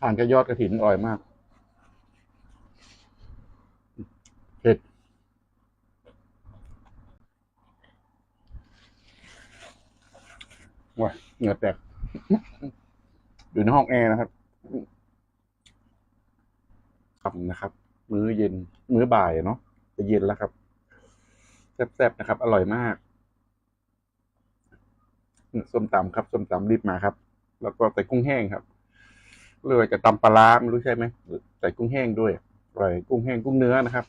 ทานกับยอดกระถินอร่อยมาก เผ็ด ว้าเหงื่อแตกอยู่ในห้องแอร์นะครับครับนะครับ มื้อเย็น มื้อบ่ายเนาะจะเย็นแล้วครับแซ่บๆนะครับ อร่อยมากส้มตำครับส้มตำรีบมาครับ แล้วก็ใส่กุ้งแห้งครับ เลยจะตำปลาร้าไม่รู้ใช่ไหมใส่กุ้งแห้งด้วยอร่อยกุ้งแห้งกุ้งเนื้อนะครับ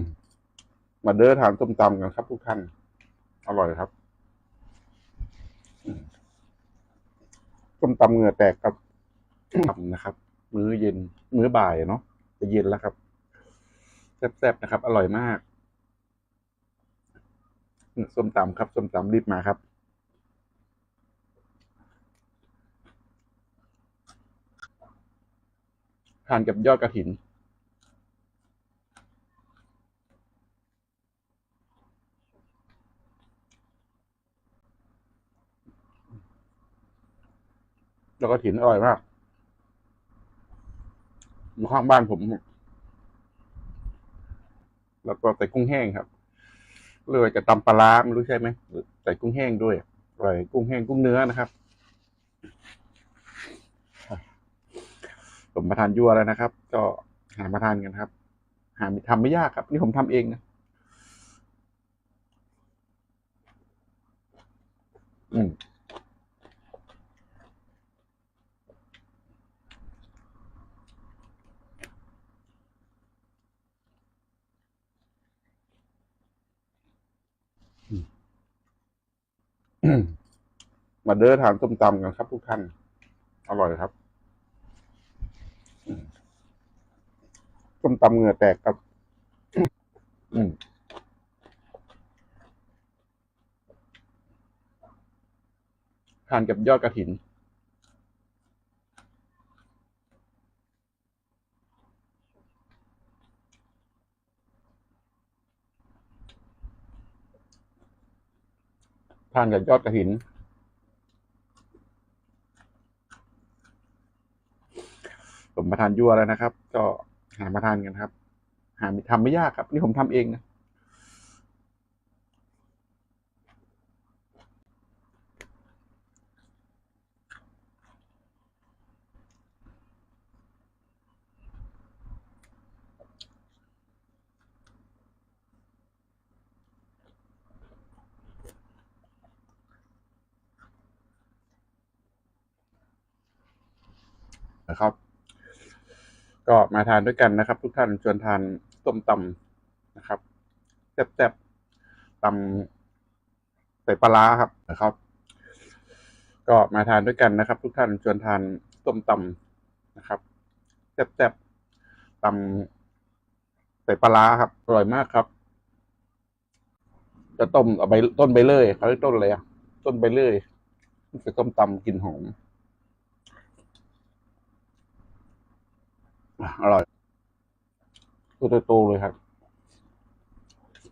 มาเด้อทานส้มตำกันครับทุกท่าน อร่อยครับส้มตำเหงื่อแตกครับทำนะครับ มื้อเย็น มื้อบ่ายเนาะจะเย็นแล้วครับแซ่บๆนะครับ อร่อยมากส้มตำครับส้มตำรีบมาครับทานกับยอดกระถิน ก็ถินอร่อยมากอยู่ข้างบ้านผม แล้วก็ใส่กุ้งแห้งครับเลยจะตำปลาร้าไม่รู้ใช่ไหมใส่กุ้งแห้งด้วยอร่อยกุ้งแห้งกุ้งเนื้อนะครับผมมาทานยั่วแล้วนะครับ ก็หามาทานกันครับ หาทำไม่ยากครับ นี่ผมทำเองนะอืม มาเด้อทานส้มตำกันครับทุกท่าน อร่อยครับส้มตำเหงื่อแตกครับ อืมทานกับยอดกระถิน ทานกับยอดกระถิน ผมมา ทานยั่วแล้วนะครับ ก็หามาทานกันครับ หาทำไม่ยากครับ นี่ผมทำเองนะนะครับ ก็มาทานด้วยกันนะครับ ทุกท่านชวนทานต้มตำนะครับแซ่บๆตำใส่ปลาครับนะครับ ก็มาทานด้วยกันนะครับ ทุกท่านชวนทานต้มตำนะครับแซ่บๆตำใส่ปลาครับอร่อยมากครับ จะต้มเอาใบต้นใบเลื่อยเขาเรียกต้นอะไรอะต้นใบเลื่อยจะต้มตำกลิ่นหอม อร่อยตัวโตๆเลยครับ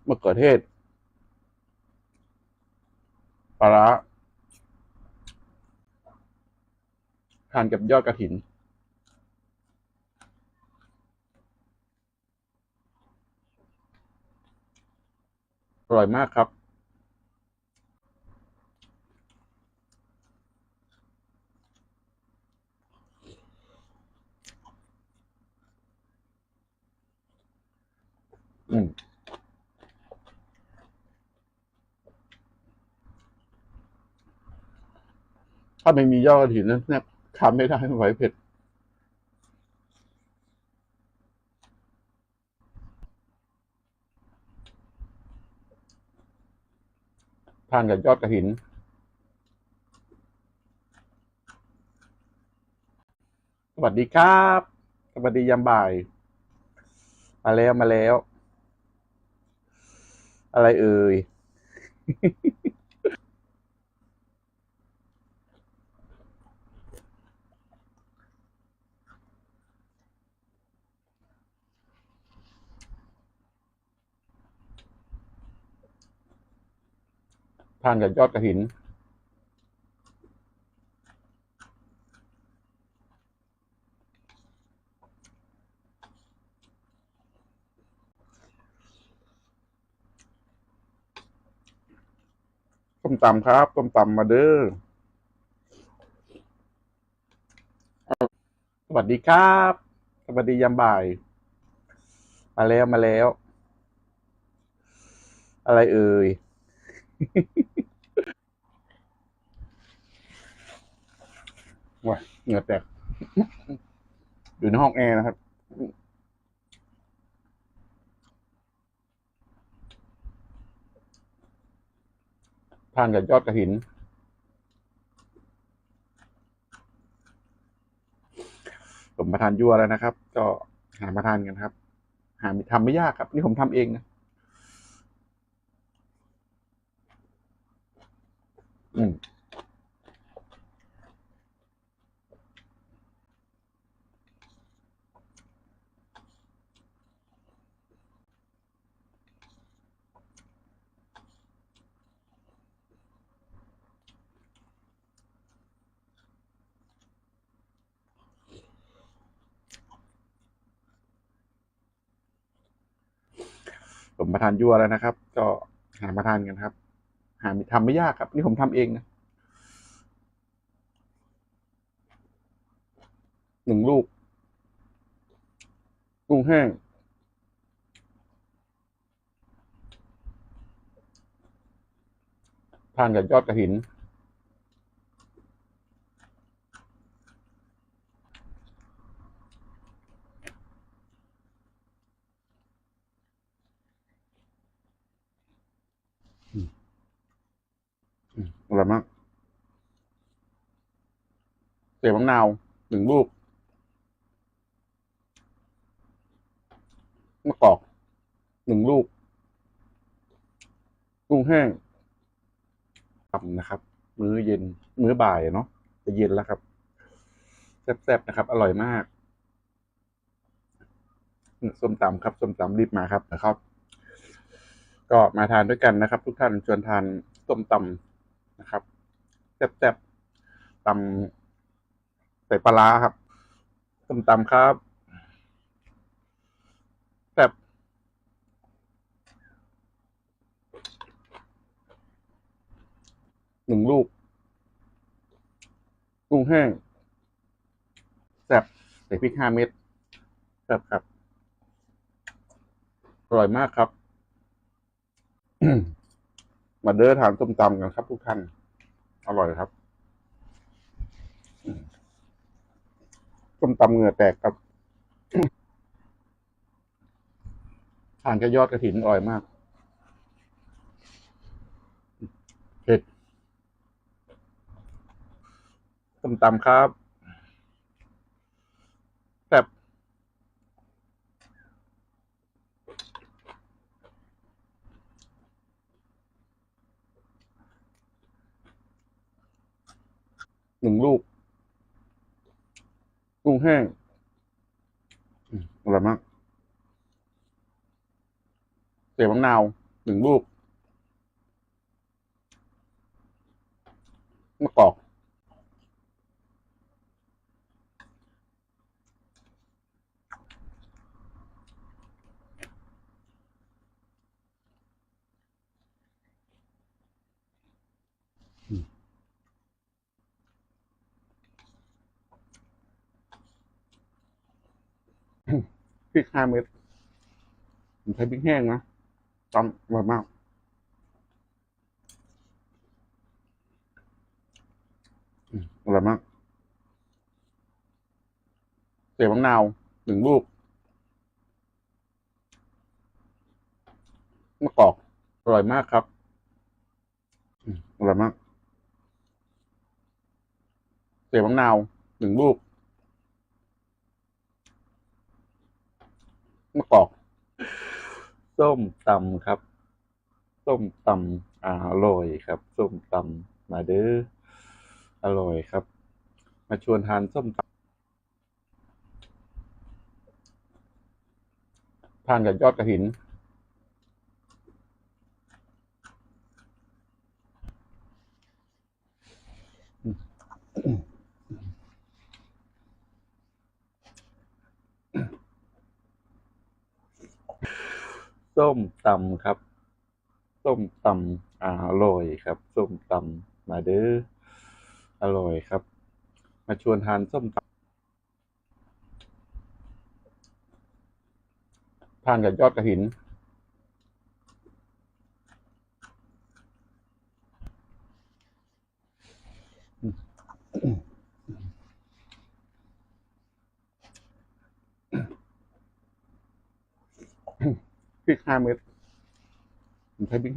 มะเขือเทศปลาร้าทานกับยอดกระถิน อร่อยมากครับ อืมถ้าไม่มียอดกระถินนั้นเนี่ยทำไม่ได้ไม่ไหวเผ็ดทานกับยอดกระถิน สวัสดีครับ สวัสดียามบ่าย มาแล้วมาแล้ว อะไรเอ่ยทานกับยอดกระถิน ต้มตำครับ ต้มตำมาเด้อสวัสดีครับ สวัสดียามบ่าย มาแล้วมาแล้ว อะไรเอ่ยว้าเหงื่อแตกอยู่ในห้องแอร์นะครับ ทานกับยอดกระถิน ผมมาทานยั่วแล้วนะครับ ก็หามาทานกันครับ หาทำไม่ยากครับ นี่ผมทำเองนะอืม ผมมาทานยั่วแล้วนะครับ ก็หามาทานกันครับ หาทำไม่ยากครับ นี่ผมทำเองนะหนึ่งลูก กุ้งแห้งทานกับยอดกระถิน อร่อยมากเสียบมะนาวหนึ่งลูกมะกอกหนึ่งลูก กุ้งแห้งทำนะครับ มื้อเย็น มื้อบ่ายเนาะจะเย็นแล้วครับแซ่บๆนะครับ อร่อยมากส้มตำครับส้มตำรีบมาครับนะครับ ก็มาทานด้วยกันนะครับ ทุกท่านชวนทานส้มตำนะครับแซ่บๆตำใส่ปลาครับส้มตำครับแซ่บหนึ่งลูกกุ้งแห้งแซ่บใส่พริกห้าเม็ดแซ่บครับ อร่อยมากครับ มาเด้อทานส้มตำกันครับทุกท่าน อร่อยครับส้มตำเหงื่อแตกครับทานกับยอดกระถินอร่อยมากเผ็ดส้มตำครับแซ่บ หนึ่งลูก กุ้งแห้งอร่อยมากเสียบมะนาวหนึ่งลูกมะกอก พริกห้าเม็ดผมใช้พริกแห้งนะตำอร่อยมากอร่อยมากเสียบมะนาวหนึ่งลูกมะกอกอร่อยมากครับอืมอร่อยมากเสียบมะนาวหนึ่งลูก มะกอก ส้มตำครับ ส้มตำอร่อยครับ ส้มตำมาเด้ออร่อยครับ มาชวนทานส้มตำทานกับยอดกระถิน ส้มตำครับ ส้มตำอร่อยครับ ส้มตำมาเด้ออร่อยครับ มาชวนทานส้มตำทานกับยอดกระถิน พริก ห้าเม็ดผมใช้พริก